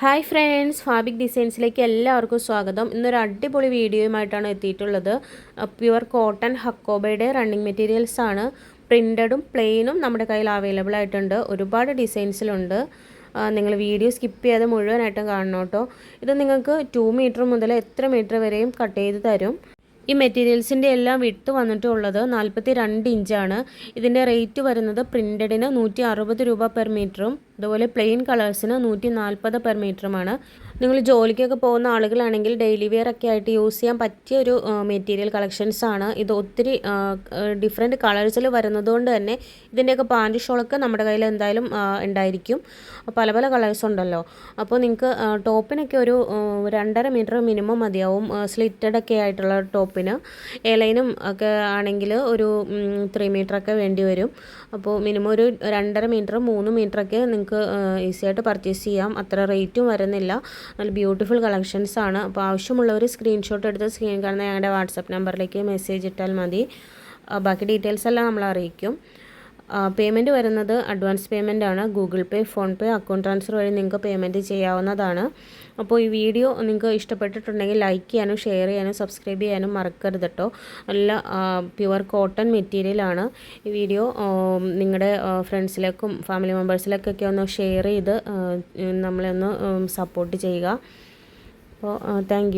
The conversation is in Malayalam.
ഹായ് ഫ്രണ്ട്സ് ഫാബിക് ഡിസൈൻസിലേക്ക് എല്ലാവർക്കും സ്വാഗതം. ഇന്നൊരു അടിപൊളി വീഡിയോയുമായിട്ടാണ് എത്തിയിട്ടുള്ളത്. പ്യുവർ കോട്ടൺ ഹക്കോബയുടെ റണ്ണിങ് മെറ്റീരിയൽസ് ആണ്. പ്രിന്റഡും പ്ലെയിനും നമ്മുടെ കയ്യിൽ അവൈലബിൾ ആയിട്ടുണ്ട്. ഒരുപാട് ഡിസൈൻസിലുണ്ട്. നിങ്ങൾ വീഡിയോ സ്കിപ്പ് ചെയ്യാതെ മുഴുവനായിട്ടും കാണണം കേട്ടോ. ഇത് നിങ്ങൾക്ക് ടു മീറ്റർ മുതൽ എത്ര മീറ്റർ വരെയും കട്ട് ചെയ്ത് തരും. ഈ മെറ്റീരിയൽസിന്റെ എല്ലാം വിട്ട് വന്നിട്ടുള്ളത് നാൽപ്പത്തി രണ്ട് ഇഞ്ചാണ്. ഇതിന്റെ റേറ്റ് വരുന്നത് പ്രിന്റഡിന് നൂറ്റി അറുപത് രൂപ പെർ മീറ്ററും അതുപോലെ പ്ലെയിൻ കളേഴ്സിന് നൂറ്റി നാൽപ്പത് പെർ മീറ്ററുമാണ് നിങ്ങൾ ജോലിക്കൊക്കെ പോകുന്ന ആളുകളാണെങ്കിൽ ഡെയിലി വെയർ ഒക്കെ ആയിട്ട് യൂസ് ചെയ്യാൻ പറ്റിയ ഒരു മെറ്റീരിയൽ കളക്ഷൻസ് ആണ്. ഇത് ഒത്തിരി ഡിഫറെന്റ് കളേഴ്സിൽ വരുന്നതുകൊണ്ട് തന്നെ ഇതിന്റെയൊക്കെ പാന്റ് ഷോളൊക്കെ നമ്മുടെ കയ്യിൽ എന്തായാലും ഉണ്ടായിരിക്കും. പല പല കളേഴ്സ് ഉണ്ടല്ലോ. അപ്പോൾ നിങ്ങൾക്ക് ടോപ്പിനൊക്കെ ഒരു രണ്ടര മീറ്റർ മിനിമം മതിയാവും. സ്ലിറ്റഡ് ഒക്കെ ആയിട്ടുള്ള ടോപ്പിന്. എലൈനും ഒക്കെ ആണെങ്കിൽ ഒരു ത്രീ മീറ്ററൊക്കെ വേണ്ടി വരും. അപ്പോൾ മിനിമം ഒരു രണ്ടര മീറ്റർ മൂന്ന് മീറ്ററൊക്കെ നിങ്ങൾക്ക് ഈസി ആയിട്ട് പർച്ചേസ് ചെയ്യാം. അത്ര റേറ്റും വരുന്നില്ല. നല്ല ബ്യൂട്ടിഫുൾ കളക്ഷൻസ് ആണ്. അപ്പോൾ ആവശ്യമുള്ളവർ സ്ക്രീൻഷോട്ട് എടുത്ത് സ്ക്രീൻ കാണുന്ന ഞങ്ങളുടെ വാട്സപ്പ് നമ്പറിലേക്ക് മെസ്സേജ് ഇട്ടാൽ മതി. ബാക്കി ഡീറ്റെയിൽസ് എല്ലാം നമ്മൾ അറിയിക്കും. പേയ്മെന്റ് വരുന്നത് അഡ്വാൻസ് പേയ്മെന്റ് ആണ്. Google Pay PhonePe account transfer വഴി നിങ്ങൾക്ക് പേയ്മെന്റ് ചെയ്യാവുന്നതാണ്. അപ്പോൾ ഈ വീഡിയോ നിങ്ങൾക്ക് ഇഷ്ടപ്പെട്ടിട്ടുണ്ടെങ്കിൽ ലൈക്ക് ചെയ്യാനും ഷെയർ ചെയ്യാനും സബ്സ്ക്രൈബ് ചെയ്യാനും മറക്കരുത് കേട്ടോ നല്ല പ്യുവർ കോട്ടൺ മെറ്റീരിയലാണ് ഈ വീഡിയോ നിങ്ങളുടെ ഫ്രണ്ട്സിലേക്കും ഫാമിലി മെമ്പേഴ്സിലേക്കൊക്കെ ഒന്ന് ഷെയർ ചെയ്ത് നമ്മളെ ഒന്ന് സപ്പോർട്ട് ചെയ്യുക. അപ്പോൾ താങ്ക്